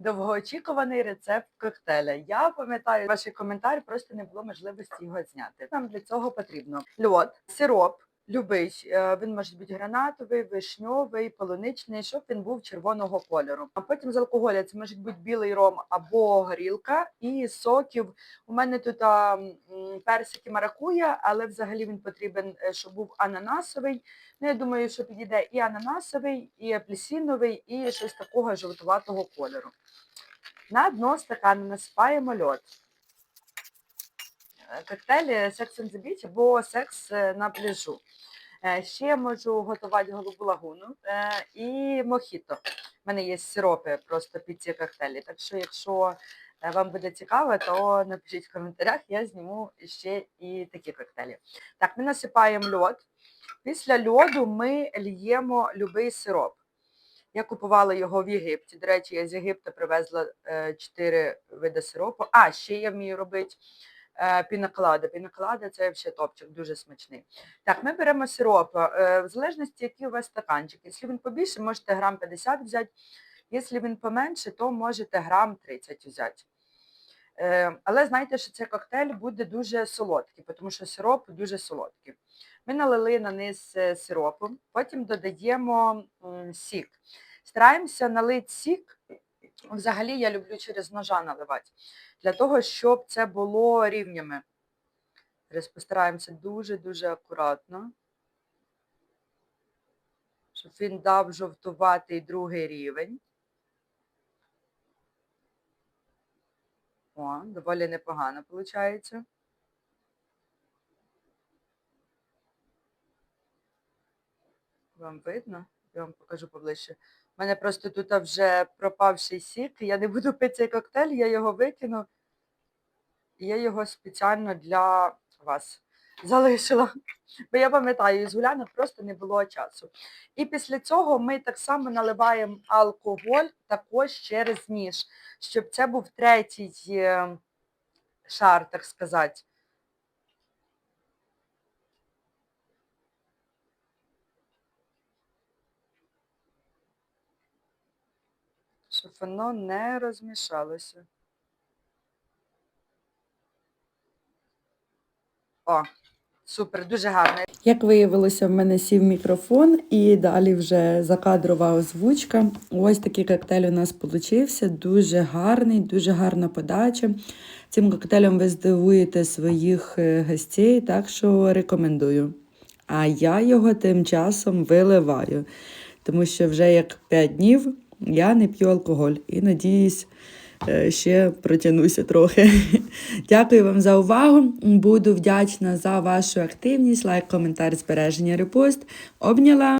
довгоочікуваний рецепт коктейля. Я пам'ятаю ваш коментар, просто не було можливості його зняти. Нам для цього потрібно льод, сироп. Любий, Е, він може бути гранатовий, вишньовий, полуничний, щоб він був червоного кольору. А потім з алкоголя це може бути білий ром або горілка і соків. У мене тут а, м, персик і маракуя, але взагалі він потрібен, е, щоб був ананасовий. Ну, я думаю, що підійде і ананасовий, і апельсиновий, і щось такого жовтуватого кольору. На дно стакану насипаємо льод. Е, Коктейль Sex on the Beach або секс е, на пляжу. Е, Ще можу готувати голубу лагуну і мохіто. У мене є сиропи просто під ці коктейлі. Так що, якщо вам буде цікаво, то напишіть в коментарях, я зніму ще і такі коктейлі. Так, ми насипаємо льод. Після льоду ми льємо любий сироп. Я купувала його в Єгипті. До речі, я з Єгипту привезла е, 4 види сиропу. А, ще я вмію робити е, піноклада. Піноклада це взагалі топчик, дуже смачний. Так, ми беремо сироп, е, в залежності, який у вас стаканчик. Якщо він побільше, можете грам 50 взяти. Якщо він поменше, то можете грам 30 взяти. Е, Але знайте, що цей коктейль буде дуже солодкий, тому що сироп дуже солодкий. Ми налили на низ сиропу, потім додаємо сік. Стараємося налити сік. Взагалі я люблю через ножа наливати, для того, щоб це було рівнями. Зараз постараємося дуже-дуже акуратно, щоб він дав жовтуватий другий рівень. О, доволі непогано виходить. Вам видно? Я вам покажу поближче. У мене просто тут вже пропавший сік. Я не буду пити цей коктейль, я його викину. І я його спеціально для вас залишила. Бо я пам'ятаю, з гулянок просто не було часу. І після цього ми так само наливаємо алкоголь також через ніж, щоб це був третій е, шар, так сказати. Щоб воно не розмішалося. О, супер, дуже гарно. Як виявилося, в мене сів мікрофон і далі вже закадрова озвучка. Ось такий коктейль у нас получився. Дуже гарний, дуже гарна подача. Цим коктейлем ви здивуєте своїх е, гостей, так що рекомендую. А я його тим часом виливаю, тому що вже як 5 днів я не п'ю алкоголь і надіюсь, е, ще протягнуся трохи. Дякую вам за увагу. Буду вдячна за вашу активність, лайк, коментар, збереження, репост. Обняла.